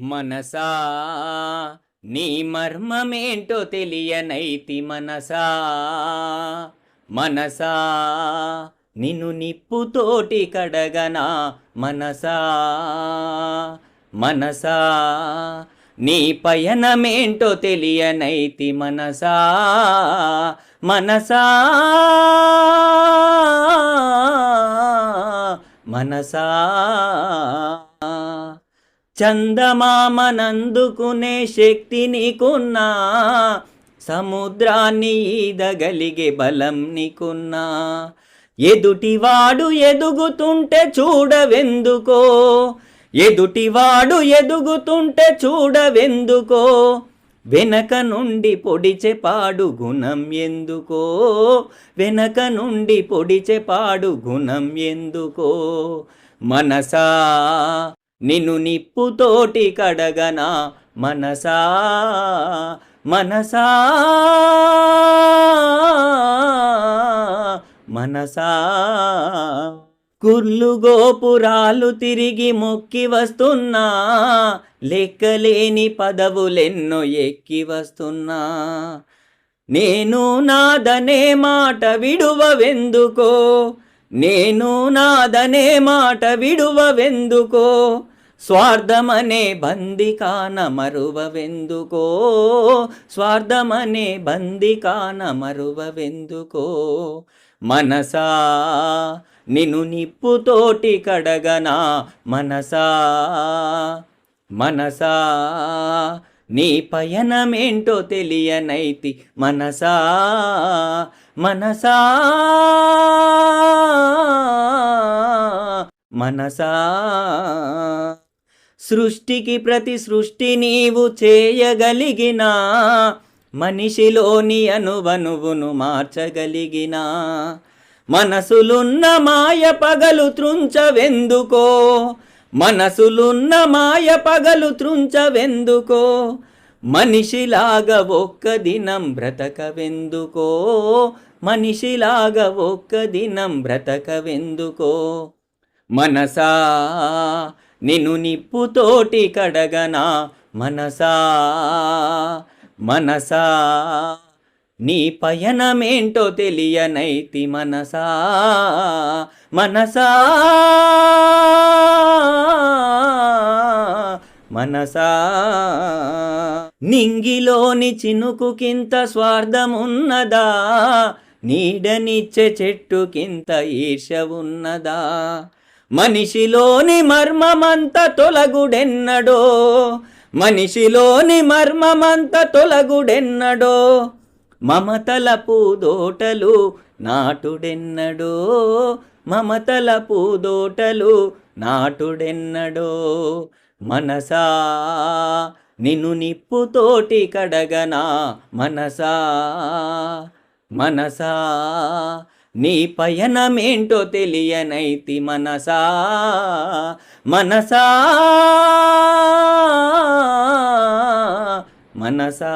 మనసా నీ మర్మమేంటో తెలియనైతి మనసా. మనసా నిన్ను నిప్పుతోటి కడగనా మనసా. మనసా నీ పయనమేంటో తెలియనైతి మనసా. మనసా మనసా. చందమామనందుకునే శక్తి నీకున్నా సముద్రాన్ని ఈదగలిగే బలం నీకున్నా. ఎదుటివాడు ఎదుగుతుంటే చూడవెందుకో ఎదుటివాడు ఎదుగుతుంటే చూడవెందుకో వెనక నుండి పొడిచె పాడు గుణం ఎందుకో వెనక నుండి పొడిచె పాడు గుణం ఎందుకో. మనసా నిన్ను నిప్పుతోటి కడగనా మనసా? మనసా? మనసా? కుర్లు గోపురాలు తిరిగి మొక్కి వస్తున్నా లెక్కలేని పదవులెన్నో ఎక్కి వస్తున్నా. నేను నాదనే మాట విడువవెందుకో? నేను నాదనే మాట విడువవెందుకో? స్వార్థమనే బందికాన మరువవెందుకో? స్వార్థమనే బందికాన మరువవెందుకో? మనసా నిన్ను నిప్పుతోటి కడగనా? మనసా మనసా నీ పయనమేంటో తెలియనైతి మనసా మనసా. మనసా. సృష్టికి ప్రతి సృష్టి నీవు చేయగలిగిన మనిషిలోని అనువనువును మార్చగలిగిన. మనసులున్న మాయ పగలు త్రుంచవెందుకో మనసులున్న మాయ పగలు త్రుంచవెందుకో మనిషిలాగా ఒక్క దినం బ్రతకవెందుకో? మనిషిలాగా ఒక్క దినం బ్రతకవెందుకో? మనసా నిన్ను నిప్పుతోటి కడగనా? మనసా మనసా నీ పయనమేంటో తెలియనైతి మనసా? మనసా మనసా? నింగిలోని చినుకుకింత స్వార్థమున్నదా? నీడనిచ్చే చెట్టుకింత ఈర్ష ఉన్నదా మనిషిలోని మర్మమంత తొలగుడెన్నడో? మనిషిలోని మర్మమంత తొలగుడెన్నడో? మమతల పూదోటలు నాటుడెన్నడో? మమతల పూదోటలు నాటుడెన్నడో? మనసా నిన్ను నిప్పుతోటి కడగనా మనసా? మనసా నీ పయనమేంటో తెలియనైతి మనసా? మనసా మనసా?